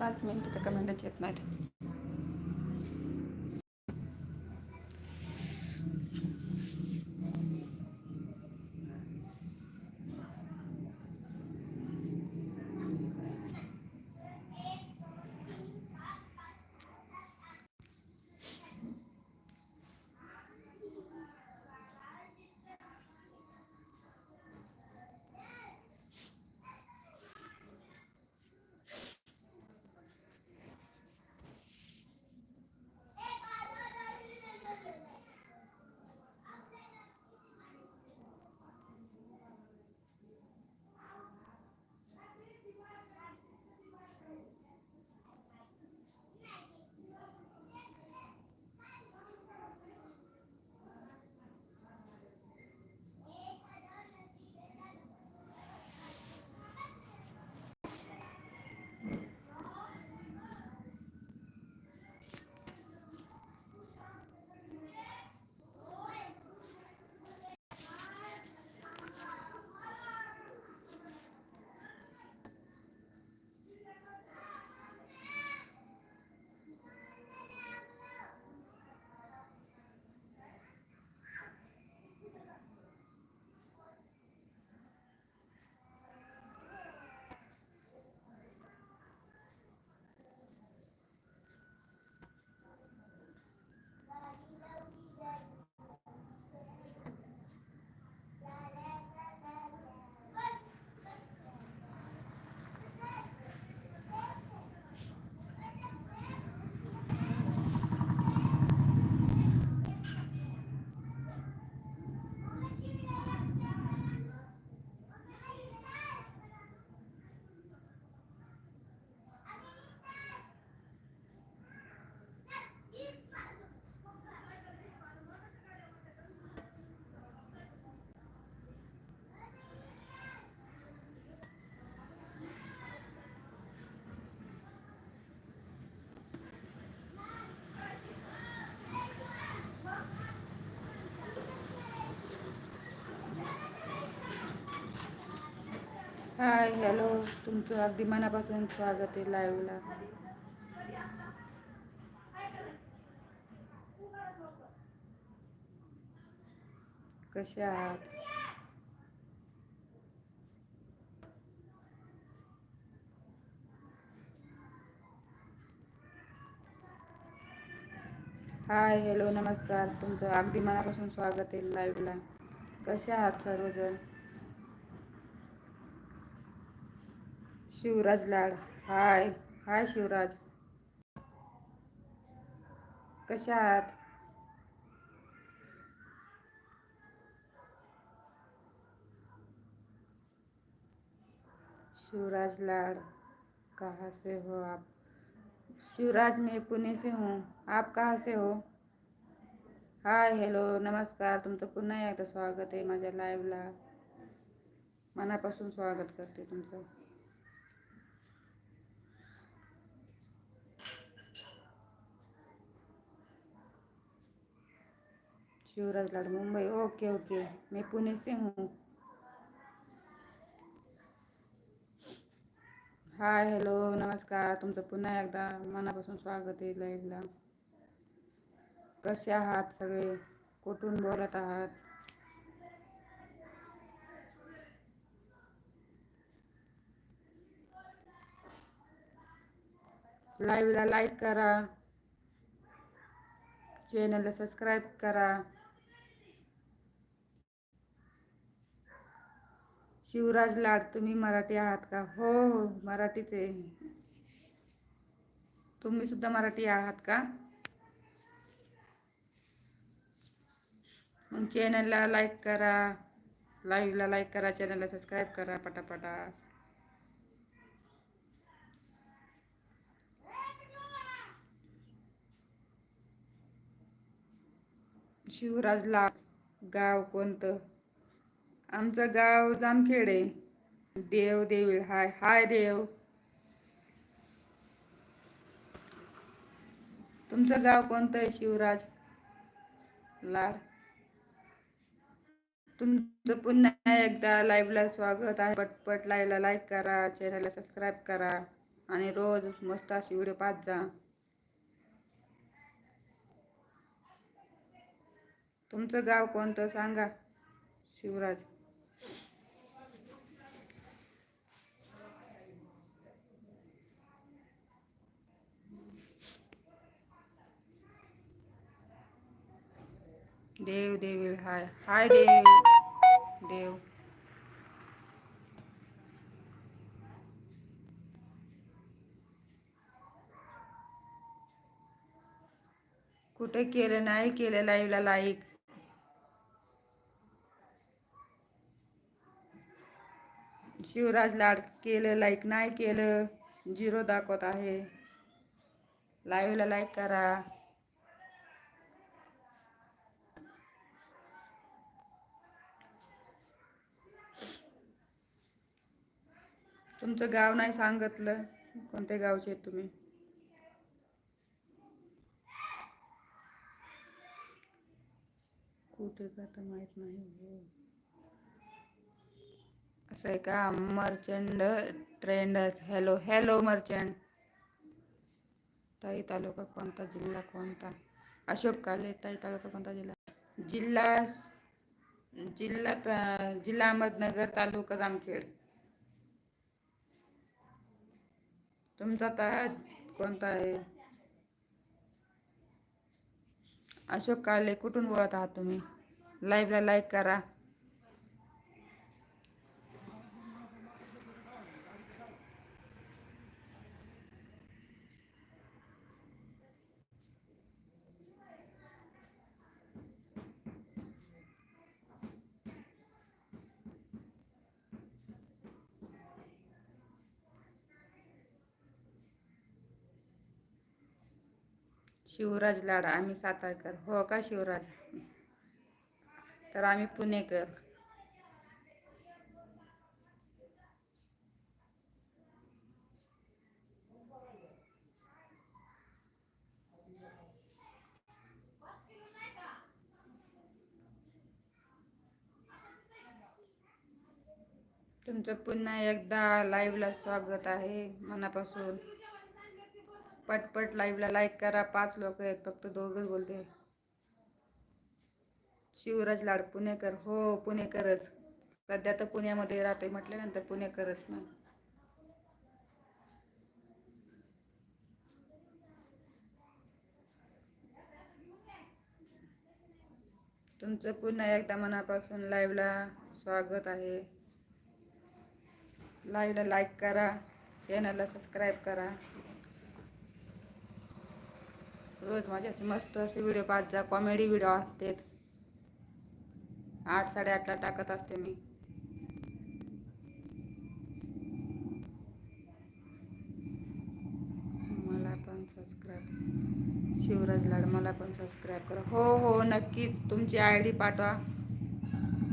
पाच मिनिटं तर कमेंटच येत नाहीत हाय हॅलो. तुमचं अगदी मनापासून स्वागत आहे लाईव्हला कसे आहात? हाय हॅलो नमस्कार. तुमचं अगदी मनापासून स्वागत आहे लाईव्हला कसे आहात सर्वजण? शिवराज लाड. हाय हाय शिवराज. कशा आहात? शिवराज लाड कहाँ से हो आप? शिवराज मैं पुणे से हूँ. आप कहाँ से हो? हाय हॅलो नमस्कार. तुमचं पुन्हा एकदा स्वागत आहे माझ्या लाईव्हला मनापासून स्वागत करते तुमचं. शिवराज लाड मुंबई. Okay okay. मैं पुणे से हूँ. Hi hello. नमस्कार. तुमचं पुन्हा एकदा मनापासून स्वागत आहे लाईव्हला. कसे आहात सगळे? कुठून बोलत आहात? लाईव्हला लाईक करा. चॅनलला सबस्क्राईब करा. शिवराज लाड तुम्ही मराठी आहात का? हो हो मराठीच आहे. तुम्ही सुद्धा मराठी आहात का? मग चॅनलला लाईक करा. लाईव्हला लाईक करा चॅनलला सबस्क्राईब करा पटापटा. शिवराज लाड गाव कोणतं? आमचं गाव जामखेड आहे. देव देवीळ हाय हाय देव. तुमचं गाव कोणतं आहे शिवराज? लाड. तुमचं पुन्हा एकदा लाईव्हला स्वागत आहे. पटपट लाईव्हला लाईक करा चॅनलला सबस्क्राईब करा आणि रोज मस्त अशी व्हिडिओ पाहत जा. तुमचं गाव कोणतं सांगा शिवराज? देव देवी हाय हाय देव देव. कुठे केलं नाही केलं लाईव्हला लाईक शिवराज लाड केलं लाईक नाही केलं झिरो दाखवत आहे. लाईव्हला लाईक करा. तुमचं गाव नाही सांगितलं. कोणत्या गावचे आहेत तुम्ही? कुठे का तर माहीत नाही. असं आहे का? Merchant traders hello hello merchant ताई तालुका कोणता? जिल्हा कोणता? अशोक काले ताई तालुका कोणता? जिल्हा? जिल्हा जिल्हा जिल्हा अहमदनगर तालुका जामखेड. तुमचा ता कोणता आहे? अशोक काले कुठून बोलत आहात तुम्ही? लाईव्हला लाईक करा. शिवराज लाड आम्ही सातारकर. हो का शिवराज? तर आम्ही पुणेकर. तुमचं पुन्हा एकदा लाईव्हला स्वागत आहे मनापासून. पटपट लाईव्हला लाईक करा. पाच लोक आहेत फक्त दोघच बोलते. शिवराज लाड पुणेकर. हो पुणेकरच. सध्या तर पुण्यामध्ये राहते म्हटल्यानंतर पुणेकरच ना. तुमचं पुन्हा एकदा मनापासून लाईव्हला स्वागत आहे. लाईव्हला लाईक करा. चॅनलला सबस्क्राईब करा. रोज माझे असे मस्त असे व्हिडिओ पाहत जा. कॉमेडी व्हिडिओ असतात. आठ साडेआठला टाकत असते मी. मला पण सबस्क्राईब शिवराज लाड मला पण सबस्क्राईब करा. हो हो नक्की तुमची आय डी पाठवा.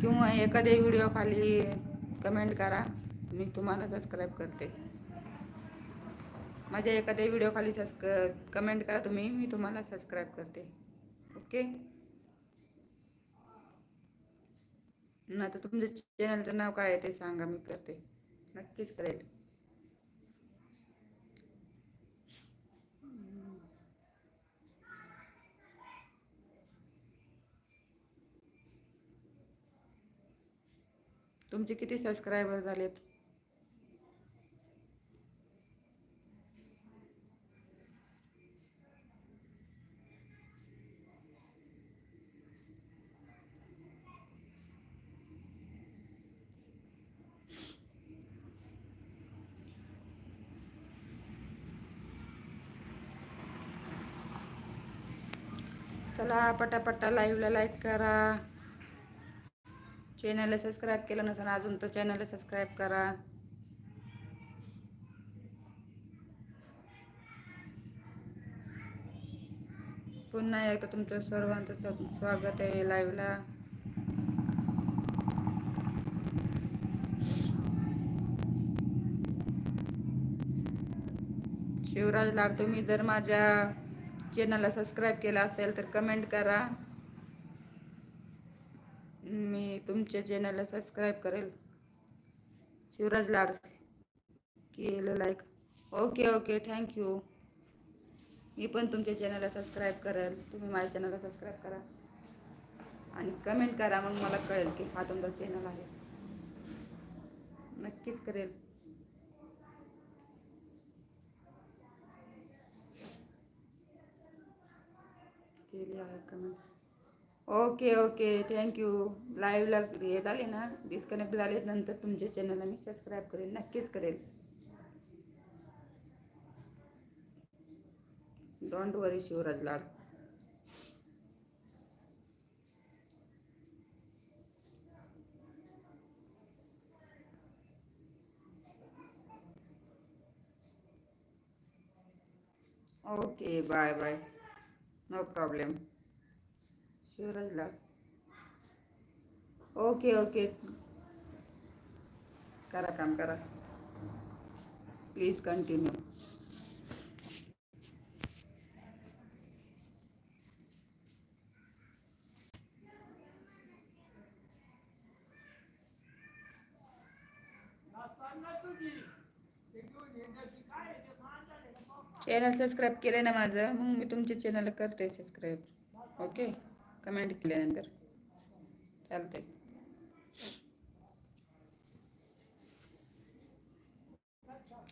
किंवा एखाद्या व्हिडिओ खाली कमेंट करा. मी तुम्हाला सबस्क्राईब करते. माझ्या एखाद्या व्हिडिओखाली सबस्क कमेंट करा तुम्ही मी तुम्हाला सबस्क्राईब करते. ओके ना तर तुमचं चॅनलचं नाव काय आहे ते सांगा मी करते. नक्कीच करेल. तुमचे किती सबस्क्रायबर झालेत? चला पटापटा लाईव्हला लाईक करा. चॅनलला सबस्क्राईब केलं नसेल अजून तर चॅनलला सबस्क्राईब करा. पुन्हा एकदा तुमचं सर्वांचं स्वागत आहे लाईव्हला शिवराज लाड तुम्ही जर माझ्या चॅनलला सबस्क्राईब केला असेल तर कमेंट करा. मी तुमच्या चॅनलला सबस्क्राईब करेल. शिवराज लाड केलं like okay okay thank you मी पण तुमच्या चॅनलला सबस्क्राईब करेल. तुम्ही माझ्या चॅनलला सबस्क्राईब करा. आणि कमेंट करा मग मला कळेल की हा तुमचा चॅनल आहे. नक्कीच करेल. केली आहे कमेंट ओके ओके. थँक्यू लाईव्हला हे झाले ना? डिस्कनेक्ट झाले नंतर तुमच्या चॅनलला मी सबस्क्राईब करेल. नक्कीच करेल. Don't worry Shivraj Lad. Okay bye bye no problem Shivraj Lad okay okay करा काम करा प्लीज कंटिन्यू Channel subscribe केलं ना माझं मग मी तुमच्या चॅनलला करते सबस्क्राईब ओके कमेंट केल्यानंतर. चालते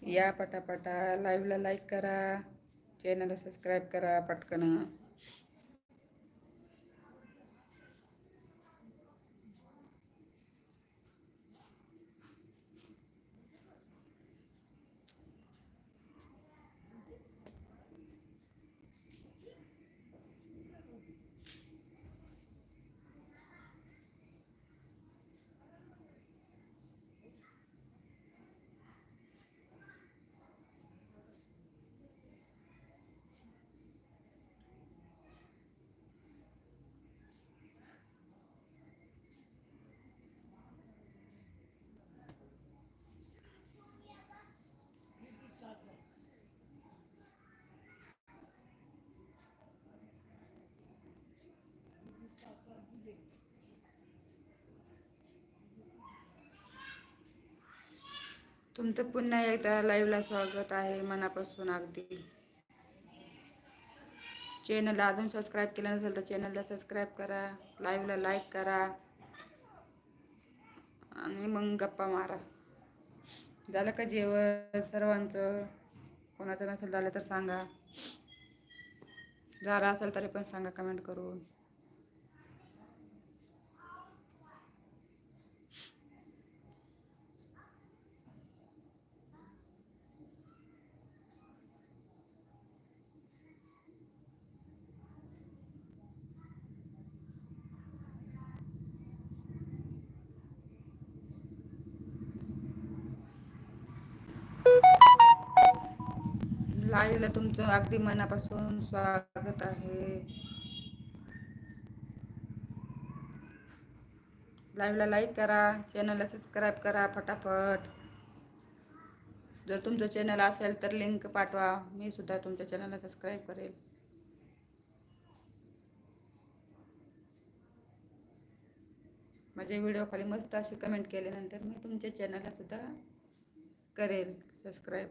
या पटापटा. लाईव्हला लाईक करा. चॅनलला सबस्क्राईब करा पटकन. तुमचं पुन्हा एकदा लाईव्हला स्वागत आहे मनापासून अगदी. चॅनलला अजून सबस्क्राईब केलं नसेल तर चॅनलला सबस्क्राईब करा लाईव्हला लाईक करा आणि मग गप्पा मारा. झालं का जेवण सर्वांचं? कोणाचं नसेल झालं तर सांगा. झालं असेल तरी पण सांगा कमेंट करून. लाईव्हला तुमचं अगदी मनापासून स्वागत आहे. लाईव्हला लाईक करा चॅनलला सबस्क्राईब करा फटाफट. जर तुमचं चॅनल असेल तर लिंक पाठवा. मी सुद्धा तुमच्या चॅनलला सबस्क्राईब करेल. माझ्या व्हिडिओ खाली मस्त अशी कमेंट केल्यानंतर मी तुमच्या चॅनलला सुद्धा करेल. सबस्क्राईब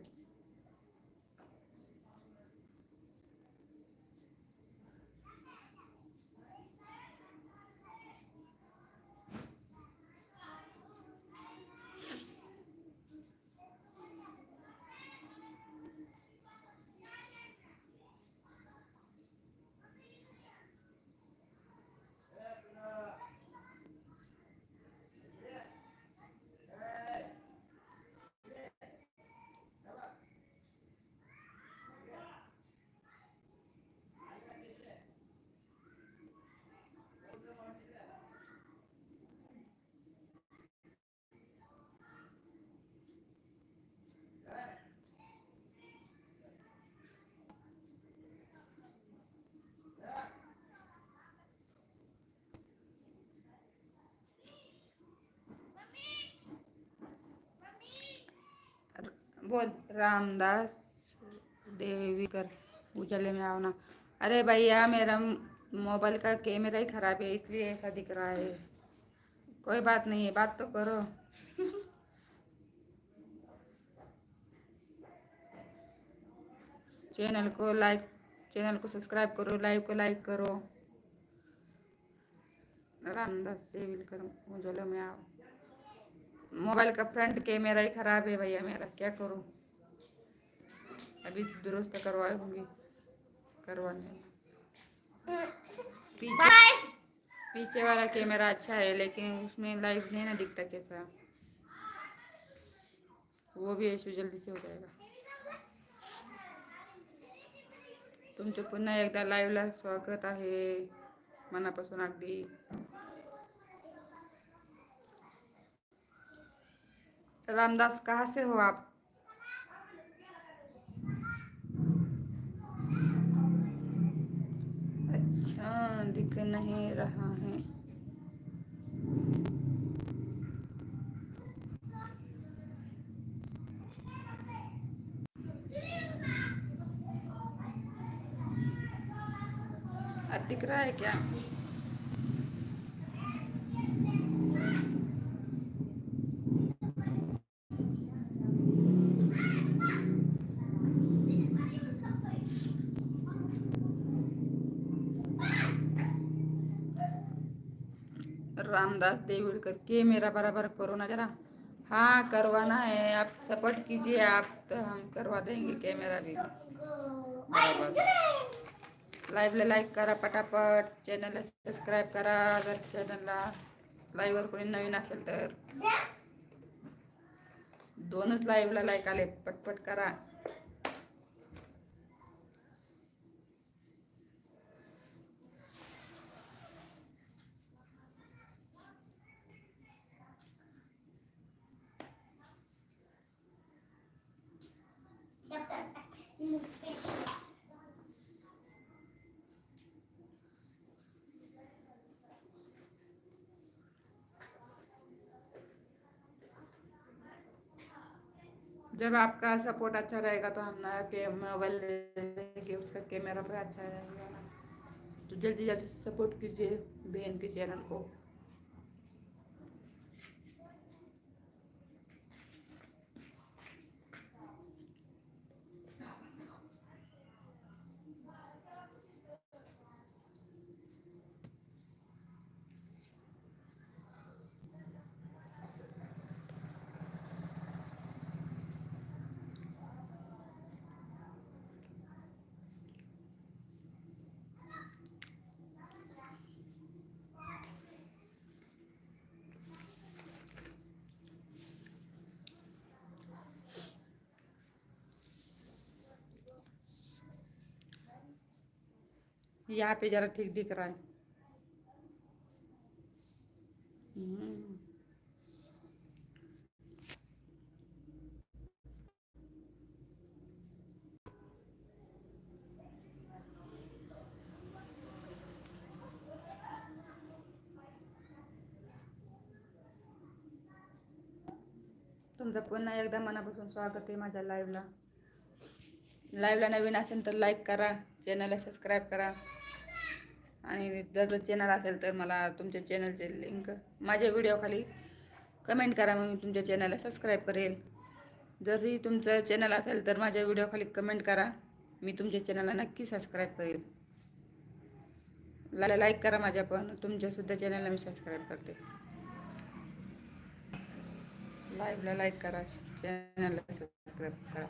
बोल रामदास देवी देवीकर उजाले में आओ ना। अरे भैया, मेरा मोबाइल का कैमरा ही खराब है, इसलिए ऐसा दिख रहा है। कोई बात नहीं है बात तो करो। चैनल को लाइक, चैनल को सब्सक्राइब करो, लाइव को लाइक करो। रामदास देविलकर मुझे में आओ। मोबाइल का फ्रंट कैमरा ही खराब है भैया मेरा क्या करूँ? अभी दुरुस्त करवाऊँगी करवाने। पीछे पीछे वाला कैमरा अच्छा है लेकिन उसमें लाइव नहीं ना दिखता कैसा। वो भी इशू जल्दी से हो जाएगा। तुमचे पुन्हा एकदा लाईव्हला स्वागत आहे मनापासून अगदी। रामदास कहाँ से हो आप? अच्छा दिख नहीं रहा है। दिख रहा है क्या? रामदास देवड़कर के मेरा बराबर करो ना जरा हाँ करवाना है आप सपोर्ट कीजिए आप तो हम करवा देंगे कैमरा भी। बराबर। लाईव्हला लाईक करा पटापट चॅनलला सबस्क्राईब करा जर चॅनलला लाईव्हवर कोणी नवीन असेल तर. दोनच लाईव्हला लाईक आलेत पटपट करा. जब आपका सपोर्ट अच्छा रहेगा तो हम नया के मोबाइल लेंगे, उसका कैमरा पर अच्छा रहेगा तो जल्दी जल्दी सपोर्ट कीजिए, बहन के चैनल को। यहाँ पे जरा ठीक दिख रहा है। तुमचं पुन्हा एकदा मनापासून स्वागत आहे माझ्या लाईव्हला लाईव्हला नवीन असेल तर लाईक करा. चॅनलला सबस्क्राईब करा. आणि जर चॅनल असेल तर मला तुमच्या चॅनलचे लिंक माझ्या व्हिडिओखाली कमेंट करा मग मी तुमच्या चॅनलला सबस्क्राईब करेल. जरी तुमचं चॅनल असेल तर माझ्या व्हिडिओखाली कमेंट करा. मी तुमच्या चॅनलला नक्की सबस्क्राईब करेल. ला लाईक करा माझ्या पण. तुमच्यासुद्धा चॅनलला मी सबस्क्राईब करते. लाईव्हला लाईक करा. चॅनलला सबस्क्राईब करा.